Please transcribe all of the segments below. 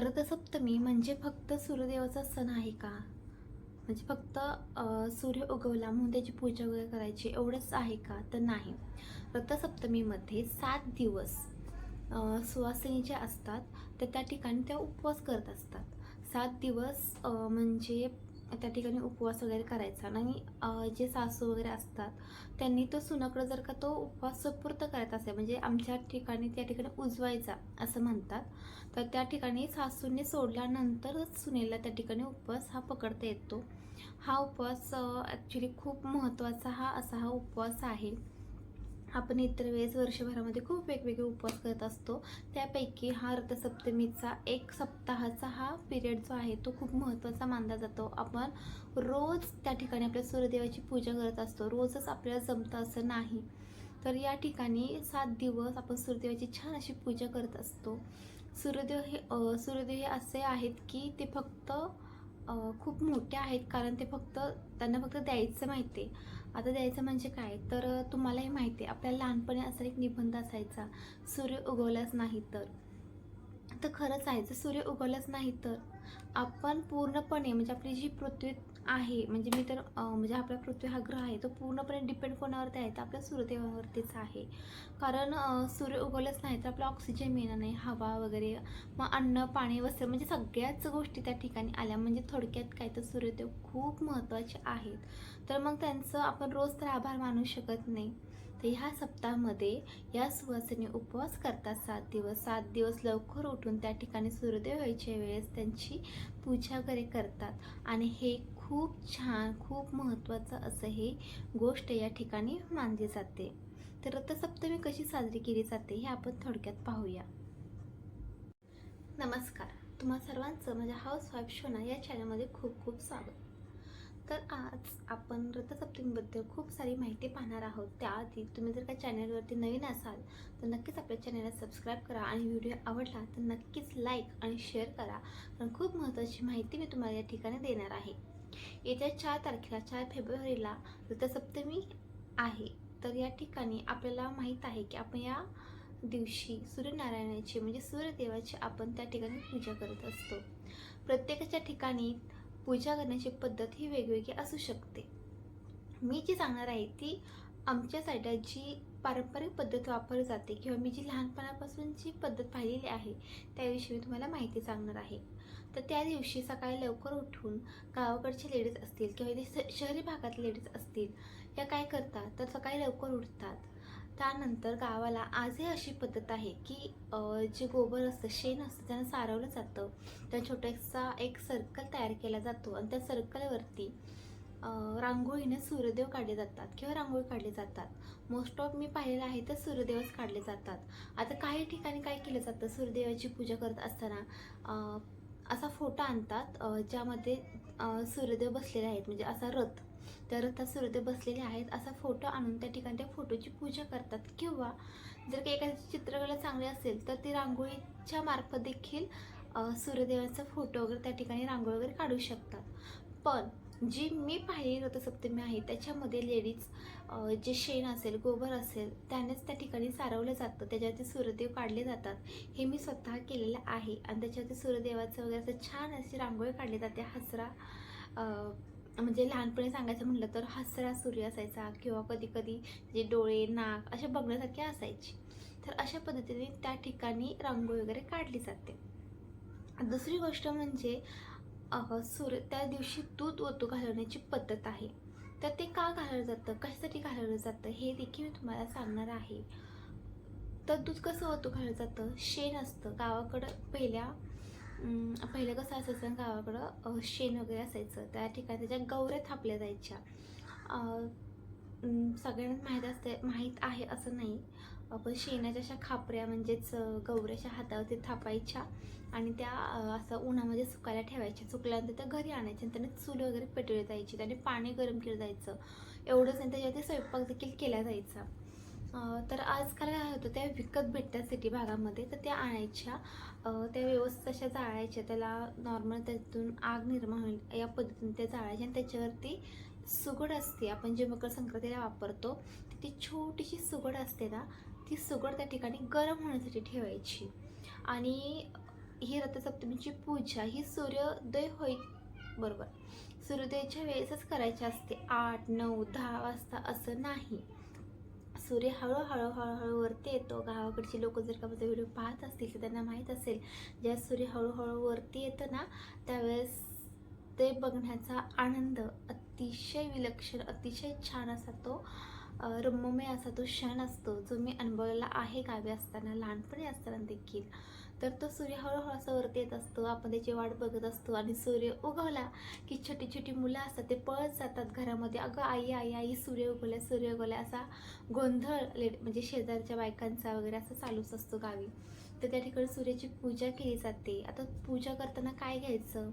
रथसप्तमी म्हणजे फक्त सूर्यदेवाचा सण आहे का? म्हणजे फक्त सूर्य उगवला म्हणून त्याची पूजा वगैरे करायची एवढंच आहे का? तर नाही. रथसप्तमीमध्ये सात दिवस सुवासिनी ज्या असतात तर त्या ठिकाणी त्या उपवास करत असतात. सात दिवस म्हणजे त्या ठिकाणी उपवास वगैरे करायचा. नाही जे सासू वगैरे असतात त्यांनी तो सुनाकडं जर का तो उपवास सपूर्त करायचा असेल म्हणजे आमच्या ठिकाणी त्या ठिकाणी उजवायचा असं म्हणतात तर त्या ठिकाणी सासूने सोडल्यानंतरच सुनेला त्या ठिकाणी उपवास हा पकडता येतो. हा उपवास ॲक्च्युली खूप महत्त्वाचा हा असा हा उपवास आहे. आपण इतर वेळेस वर्षभरामध्ये खूप वेगवेगळे उपवास करत असतो. त्यापैकी हा रथसप्तमीचा एक सप्ताहाचा हा पिरियड जो आहे तो खूप महत्त्वाचा मानला जातो. आपण रोज त्या ठिकाणी आपल्या सूर्यदेवाची पूजा करत असतो. रोजच आपल्याला जमतं असं नाही. तर या ठिकाणी सात दिवस आपण सूर्यदेवाची छान अशी पूजा करत असतो. सूर्यदेव हे सूर्यदेव हे असे आहेत की ते फक्त खूप मोठे आहेत. कारण ते फक्त त्यांना फक्त द्यायचं माहिती आहे. आता द्यायचं म्हणजे काय? तर तुम्हालाही माहिती आहे आपल्याला लहानपणी असा एक निबंध असायचा सूर्य उगवलाच नाही तर. तर खरंच आहे जर सूर्य उगवलाच नाही तर आपण पूर्णपणे म्हणजे आपली जी पृथ्वी आहे. म्हणजे मी तर म्हणजे आपला पृथ्वी हा ग्रह आहे तो पूर्णपणे डिपेंड कोणावरती आहे? तर आपल्या सूर्यदेवावरतीच आहे. कारण सूर्य उगवलंच नाही तर आपला ऑक्सिजन मिळणार नाही हवा वगैरे मग अन्न पाणी वस्त्र म्हणजे सगळ्याच गोष्टी त्या ठिकाणी आल्या. म्हणजे थोडक्यात काय तर सूर्यदेव खूप महत्त्वाचे आहेत. तर मग त्यांचं आपण रोज तर आभार मानू शकत नाही. तर ह्या सप्ताहामध्ये या सुवासिनी उपवास करतात सात दिवस. सात दिवस लवकर उठून त्या ठिकाणी सूर्योदय व्हायच्या वेळेस त्यांची पूजा वगैरे करतात. आणि हे खूप छान खूप महत्त्वाचं असं हे गोष्ट या ठिकाणी मानली जाते. तर रथसप्तमी कशी साजरी केली जाते हे आपण थोडक्यात पाहूया. नमस्कार. तुम्हा सर्वांचं माझ्या हाऊस वाईफ शोना या चॅनलमध्ये खूप खूप स्वागत. तर आज आपण रथसप्तमीबद्दल खूप सारी माहिती पाहणार आहोत. त्याआधी तुम्ही जर का चॅनलवरती नवीन असाल तर नक्कीच आपल्या चॅनलला सबस्क्राईब करा आणि व्हिडिओ आवडला तर नक्कीच लाईक आणि शेअर करा. कारण खूप महत्त्वाची माहिती मी तुम्हाला या ठिकाणी देणार आहे. येत्या चार तारखेला चार फेब्रुवारीला रथसप्तमी आहे. तर या ठिकाणी आपल्याला माहीत आहे की आपण या दिवशी सूर्यनारायणाची म्हणजे सूर्यदेवाची आपण त्या ठिकाणी पूजा करत असतो. प्रत्येकाच्या ठिकाणी पूजा करण्याची पद्धत ही वेगवेगळी असू शकते. मी जी सांगणार आहे ती आमच्या साईडला जी पारंपरिक पद्धत वापरली जाते किंवा मी जी लहानपणापासून जी पद्धत पाहिलेली आहे त्याविषयी मी तुम्हाला माहिती सांगणार आहे. तर त्या दिवशी सकाळी लवकर उठून गावाकडचे लेडीज असतील किंवा इथे श- शहरी भागातले लेडीज असतील या काय करतात? तर सकाळी लवकर उठतात. त्यानंतर गावाला आजही अशी पद्धत आहे की जे गोबर असतं शेण असतं त्यानं सारवलं जातं. त्या छोटासा एक सर्कल तयार केला जातो आणि त्या सर्कलवरती रांगोळीने सूर्यदेव काढले जातात किंवा रांगोळी काढली जातात. मोस्ट ऑफ मी पाहिलेलं आहे तर सूर्यदेवच काढले जातात. आता काही ठिकाणी काय केलं जातं? सूर्यदेवाची पूजा करत असताना असा फोटो आणतात ज्यामध्ये सूर्यदेव बसलेले आहेत. म्हणजे असा रथ त्या रथात सूर्यदेव बसलेले आहेत. असा फोटो आणून त्या ठिकाणी त्या फोटोची पूजा करतात. किंवा जर काही एखादी चित्रकला चांगली असेल तर ती रांगोळीच्या मार्फत देखील सूर्यदेवाचा फोटो वगैरे त्या ठिकाणी रांगोळी वगैरे काढू शकतात. पण जी मी पाहिलेली रथसप्तमी आहे त्याच्यामध्ये लेडीज जे शेण असेल गोबर असेल त्यानेच त्या ठिकाणी सारवलं जातं. त्याच्यावरती सूर्यदेव काढले जातात. हे मी स्वतः केलेलं आहे. आणि त्याच्यावरती सूर्यदेवाचं वगैरे असं छान अशी रांगोळी काढली जाते. हसरा म्हणजे लहानपणी सांगायचं म्हटलं तर हसरा सूर्य असायचा किंवा कधी कधी जे डोळे नाक असे बघण्यासारखे असायचे. तर अशा पद्धतीने त्या ठिकाणी रांगोळी वगैरे काढली जाते. दुसरी गोष्ट म्हणजे अ, सूर्य त्या दिवशी दूध ओतू घालवण्याची पद्धत आहे. तर ते का घालवलं जातं? कशासाठी घालवलं जातं? हे देखील मी तुम्हाला सांगणार आहे. तर दूध कसं ओतू घालवलं जातं? शेण असतं. गावाकडं पहिल्या पहिलं कसं असायचं? गावाकडं शेण वगैरे असायचं. त्या ठिकाणी त्याच्या गौऱ्या थापल्या जायच्या. सगळ्यांना माहीत असते माहीत आहे असं नाही. आपण शेणाच्या अशा खापऱ्या म्हणजेच अ, गौऱ्याच्या हातावरती थापायच्या आणि त्या असं उन्हामध्ये सुकायला ठेवायच्या. सुकल्यानंतर त्या घरी आणायच्या आणि त्याने चूल वगैरे पेटवली जायची. त्याने पाणी गरम केलं जायचं. एवढंच नाही त्याच्यावरती स्वयंपाक देखील केला जायचा. तर आजकाल काय होतं त्या विकत भेटतात सिटी भागामध्ये. तर त्या आणायच्या. त्या व्यवस्थित अशा जाळायच्या. त्याला नॉर्मल त्यातून आग निर्माण होईल या पद्धतीने त्या जाळायच्या आणि त्याच्यावरती सुगड असते. आपण जे मकर संक्रांतीला वापरतो ती छोटीशी सुगड असते ना ती सुगड त्या ठिकाणी गरम होण्यासाठी ठेवायची. आणि ही रथसप्तमीची पूजा ही सूर्योदय होई बरोबर. सूर्योदयाच्या वेळेसच करायची असते. आठ नऊ दहा वाजता असं नाही. सूर्य हळूहळू हळूहळू वरती येतो. गावाकडची लोक जर का माझा व्हिडिओ पाहत असतील तर त्यांना माहीत असेल ज्या सूर्य हळूहळू वरती येतं ना त्यावेळेस ते बघण्याचा आनंद अतिशय विलक्षण अतिशय छान असा तो रम्यमय असा तो क्षण असतो जो मी अनुभवलेला आहे गावी असताना लहानपणी असताना देखील. तर तो सूर्य हळूहळू असा वरती येत असतो. आपण त्याची वाट बघत असतो आणि सूर्य उगवला की छोटी छोटी मुलं असतात ते पळत जातात घरामध्ये. अगं आई आई आई सूर्य उगवला सूर्य उगवला असा गोंधळ लेट म्हणजे शेजारच्या बायकांचा वगैरे असं चालूच असतो गावी. तर त्या ठिकाणी सूर्याची पूजा केली जाते. आता पूजा करताना काय घ्यायचं?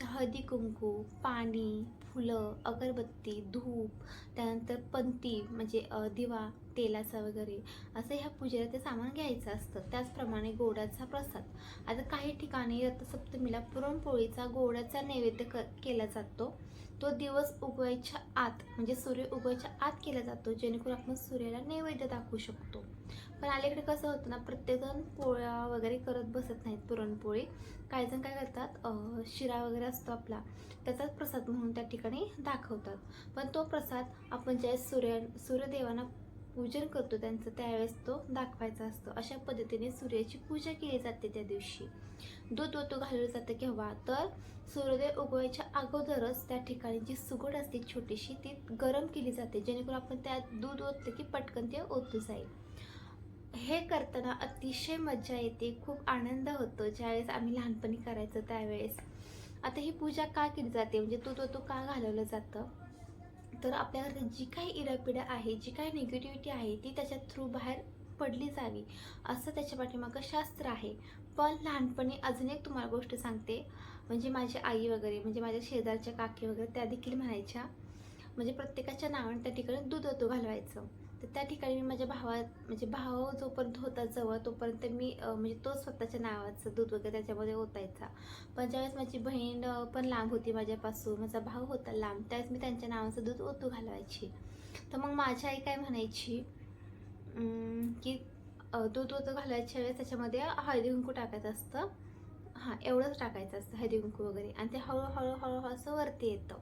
तर हळदी कुंकू पाणी फुलं अगरबत्ती धूप त्यानंतर पंती म्हणजे दिवा तेलाचा वगैरे असं ह्या पूजेला ते सामान घ्यायचं असतं. त्याचप्रमाणे गोडाचा प्रसाद. आता काही ठिकाणी रथसप्तमीला पुरणपोळीचा गोडाचा नैवेद्य क केला जातो. तो दिवस उगवायच्या आत म्हणजे सूर्य उगवायच्या आत केला जातो जेणेकरून आपण सूर्याला नैवेद्य दाखवू शकतो. पण अलीकडे कसं होतं ना प्रत्येकजण पोळ्या वगैरे करत बसत नाहीत पुरणपोळी. काही जण काय करतात शिरा वगैरे असतो आपला त्याचाच प्रसाद म्हणून त्या ठिकाणी दाखवतात. पण तो प्रसाद आपण ज्यावेळेस सूर्य सूर्यदेवांना पूजन करतो त्यांचं त्यावेळेस तो दाखवायचा असतो. अशा पद्धतीने सूर्याची पूजा केली जाते त्या दिवशी. दूध ओतू घालवलं जातं केव्हा तर सूर्योदय उगवायच्या अगोदरच त्या ठिकाणी जी सुगड असते छोटीशी ती गरम केली जाते. जेणेकरून आपण त्यात दूध ओतलं की पटकन ते ओतू जाईल. हे करताना अतिशय मजा येते खूप आनंद होतो. ज्यावेळेस आम्ही लहानपणी करायचो त्यावेळेस. आता ही पूजा का केली जाते? म्हणजे दूध तो का घालवलं जातं? तर आपल्या घरात जी काही इडापिडा आहे जी काही निगेटिव्हिटी आहे ती त्याच्या थ्रू बाहेर पडली जावी असं त्याच्या पाठीमागं शास्त्र आहे. पण लहानपणी अजून एक तुम्हाला गोष्ट सांगते. म्हणजे माझी आई वगैरे म्हणजे माझ्या शेजारच्या काकी वगैरे त्या देखील म्हणायच्या. म्हणजे प्रत्येकाच्या नावाने त्या ठिकाणी दूध ओतू घालवायचं. तर त्या ठिकाणी मी माझ्या भावा म्हणजे भाव जोपर्यंत होता जवळ तोपर्यंत मी म्हणजे तो स्वतःच्या नावाचं दूध वगैरे त्याच्यामध्ये ओतायचा. पण ज्यावेळेस माझी बहीण पण लांब होती माझ्यापासून माझा भाऊ होता लांब त्यावेळेस मी त्यांच्या नावाचं दूध ओतू घालवायची. तर मग माझी आई काय म्हणायची? की दूध ओतू घालायच्या वेळेस त्याच्यामध्ये हळदी कुंकू टाकायचं असतं. हां एवढंच टाकायचं असतं हळदी कुंकू वगैरे. आणि ते हळूहळू हळूहळू असं वरती येतं.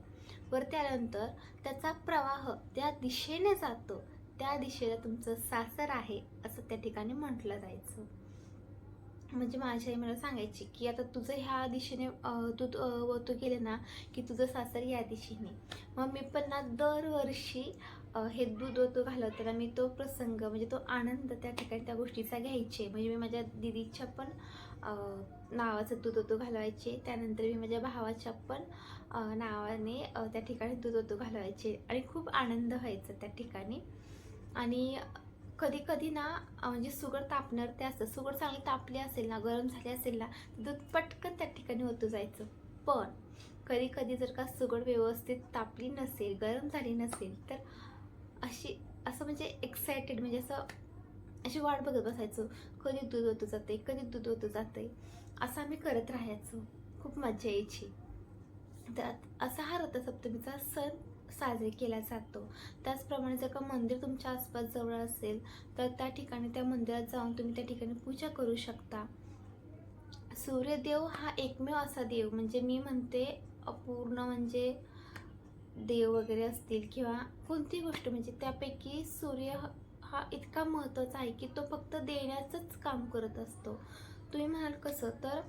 वरती आल्यानंतर त्याचा प्रवाह त्या दिशेने जातो. त्या दिशेला तुमचं सासर आहे असं त्या ठिकाणी म्हटलं जायचं. म्हणजे माझी आई मला सांगायची की आता तुझं ह्या दिशेने अं, तू अं, वतू ना की तुझं सासर या दिशेने. मग मी पण ना दरवर्षी हे दूध ओतू घालवताना मी तो प्रसंग म्हणजे तो आनंद त्या ठिकाणी त्या गोष्टीचा घ्यायचे. म्हणजे मी माझ्या दिदीच्या पण नावाचं दूध ओतू घालवायचे. त्यानंतर मी माझ्या भावाच्या पण नावाने त्या ठिकाणी दूध ओतू घालवायचे. आणि खूप आनंद व्हायचा त्या ठिकाणी. आणि कधी कधी ना म्हणजे सुगड तापणार ते असतं. सुगड चांगली तापली असेल ना गरम झाली असेल ना दूध पटकन त्या ठिकाणी होतं जायचं. पण कधी कधी जर का सुगड व्यवस्थित तापली नसेल गरम झाली नसेल तर अशी असं म्हणजे एक्सायटेड म्हणजे असं अशी वाट बघत बसायचो. कधी दूध होतं जाते कधी दूध होतं जाते असं आम्ही करत राहायचो. खूप मजा यायची. तर असा हा रथसप्तमीचा सण साजरे केला जातो. त्याचप्रमाणे जर का मंदिर तुमच्या आसपास जवळ असेल तर त्या ठिकाणी त्या मंदिरात जाऊन तुम्ही त्या ठिकाणी पूजा करू शकता. सूर्यदेव हा एकमेव असा देव म्हणजे मी म्हणते अपूर्ण म्हणजे देव वगैरे असतील किंवा कोणती गोष्ट म्हणजे त्यापैकी सूर्य ह- हा इतका महत्त्वाचा आहे की तो फक्त देण्याचंच काम करत असतो. तुम्ही म्हणाल कसं? तर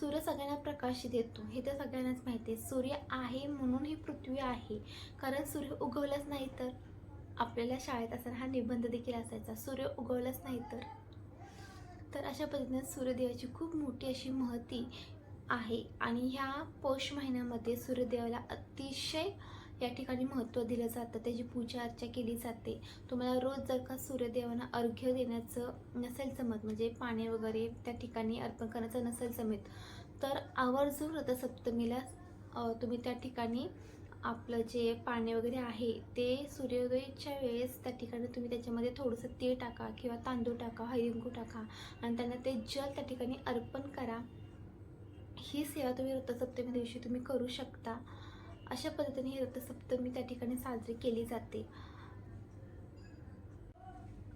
सूर्य सगळ्यांना प्रकाश देतो हे तर सगळ्यांनाच माहिती आहे. सूर्य आहे म्हणून ही पृथ्वी आहे. कारण सूर्य उगवलाच नाही तर आपल्याला शाळेत असताना हा निबंध देखील असायचा. सूर्य उगवलाच नाही तर. तर अशा पद्धतीने सूर्यदेवाची खूप मोठी अशी महती आहे. आणि ह्या पौष महिन्यामध्ये सूर्यदेवाला अतिशय या ठिकाणी महत्त्व दिलं जातं. त्याची पूजा अर्चा केली जाते. तुम्हाला रोज जर का सूर्यदेवांना अर्घ्य देण्याचं नसेल जमत म्हणजे पाणी वगैरे त्या ठिकाणी अर्पण करण्याचं नसेल जमत तर आवर्जून रथसप्तमीला तुम्ही त्या ठिकाणी आपलं जे पाणी वगैरे आहे ते सूर्योदयाच्या वेळेस त्या ठिकाणी तुम्ही त्याच्यामध्ये थोडंसं तीळ टाका किंवा तांदूळ टाका हरिंकू टाका आणि त्यांना ते जल त्या ठिकाणी अर्पण करा. ही सेवा तुम्ही रथसप्तमी दिवशी तुम्ही करू शकता. अशा पद्धतीने ही रथसप्तमी त्या ठिकाणी साजरी केली जाते.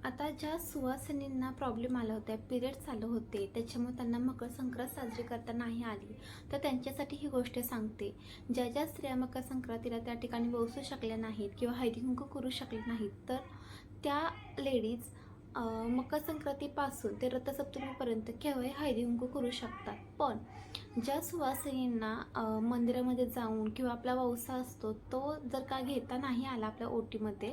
आता ज्या सुवासिनींना प्रॉब्लेम आला होता पिरियड्स आलं होते त्याच्यामुळे त्यांना मकर संक्रांत साजरी करता नाही आली. तर त्यांच्यासाठी ही गोष्ट सांगते. ज्या ज्या स्त्रिया मकर संक्रांतीला त्या ठिकाणी बसू शकल्या नाहीत किंवा हळदी कुंकू करू शकल्या नाहीत तर त्या लेडीज मकर संक्रांतीपासून ते रथसप्तमीपर्यंत केव्हाही हळदी कुंकू करू शकतात. पण ज्या सुवासिनींना मंदिरामध्ये जाऊन किंवा आपला वौसा असतो तो जर का घेता नाही आला आपल्या ओटीमध्ये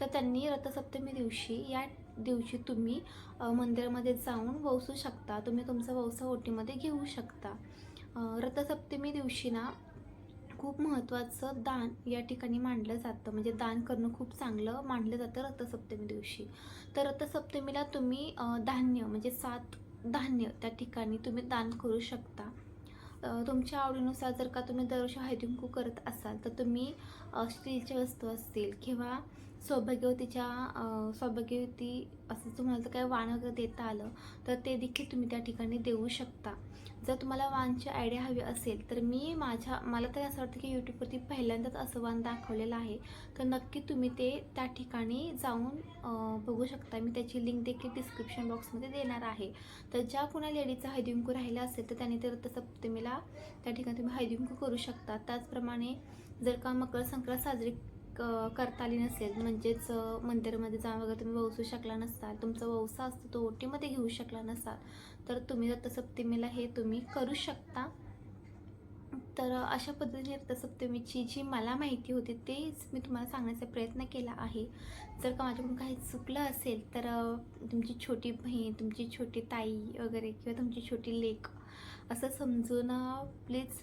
तर त्यांनी रथसप्तमी दिवशी या दिवशी तुम्ही मंदिरामध्ये जाऊन वसू शकता. तुम्ही तुमचा वौसा ओटीमध्ये घेऊ शकता. रथसप्तमी दिवशी ना खूप महत्त्वाचं दान या ठिकाणी मानलं जातं. म्हणजे दान करणं खूप चांगलं मानलं जातं रथसप्तमी दिवशी. तर रथसप्तमीला तुम्ही धान्य म्हणजे सात धान्य त्या ठिकाणी तुम्ही दान करू शकता. तुमच्या आवडीनुसार जर का तुम्ही दरवर्षी हळदी कुंकू करत असाल तर तुम्ही स्टीलच्या वस्तू असतील किंवा सौभाग्यवतीच्या सौभाग्यवती असं तुम्हाला जर काय वाण वगैरे देता आलं तर ते देखील तुम्ही त्या ठिकाणी देऊ शकता. जर तुम्हाला वाणची आयडिया हवी असेल तर मी माझ्या मला तर असं वाटतं की यूट्यूबवरती पहिल्यांदाच असं वाण दाखवलेलं आहे. तर नक्की तुम्ही ते त्या ठिकाणी जाऊन बघू शकता. मी त्याची लिंक देखील डिस्क्रिप्शन बॉक्समध्ये देणार आहे. तर ज्या कुणा लेडीचा हळदींकू राहिला असेल तर त्यांनी ते रथसप्तमीला त्या ठिकाणी तुम्ही हैदिंकू करू शकता. त्याचप्रमाणे जर का मकर संक्रांत साजरी क- करता आली नसेल म्हणजेच मंदिरामध्ये जाऊन वगैरे तुम्ही वसू शकला नसाल तुमचा वसा असतो तो ओटीमध्ये घेऊ शकला नसाल तर तुम्ही रथसप्तमीला हे तुम्ही करू शकता. तर अशा पद्धतीने रथसप्तमीची जी मला माहिती होती तेच मी तुम्हाला सांगण्याचा प्रयत्न केला आहे. जर का माझ्याकडून काही चुकलं असेल तर तुमची छोटी बहीण तुमची छोटी ताई वगैरे किंवा तुमची छोटी लेक असं समजून प्लीज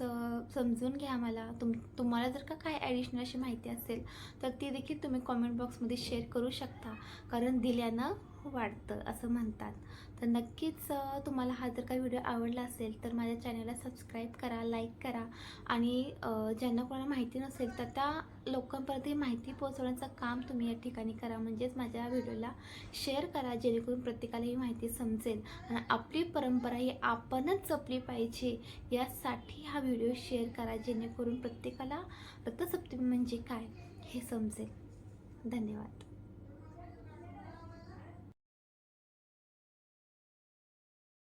समजून घ्या मला. तुम तुम्हाला जर का काय ॲडिशनल अशी माहिती असेल तर ती देखील तुम्ही कॉमेंट बॉक्समध्ये शेअर करू शकता. कारण दिल्यानं वाढतं असं म्हणतात. तर नक्कीच तुम्हाला हा जर काही व्हिडिओ आवडला असेल तर माझ्या चॅनलला सबस्क्राईब करा लाईक करा आणि ज्यांना कोणाला माहिती नसेल तर त्या लोकांपर्यंत माहिती पोहोचवण्याचं काम तुम्ही या ठिकाणी करा. म्हणजेच माझ्या व्हिडिओला शेअर करा जेणेकरून प्रत्येकाला ही माहिती समजेल आणि आपली परंपरा ही आपणच जपली पाहिजे. यासाठी हा व्हिडिओ शेअर करा जेणेकरून प्रत्येकाला रक्तसप्तमी म्हणजे काय हे समजेल. धन्यवाद.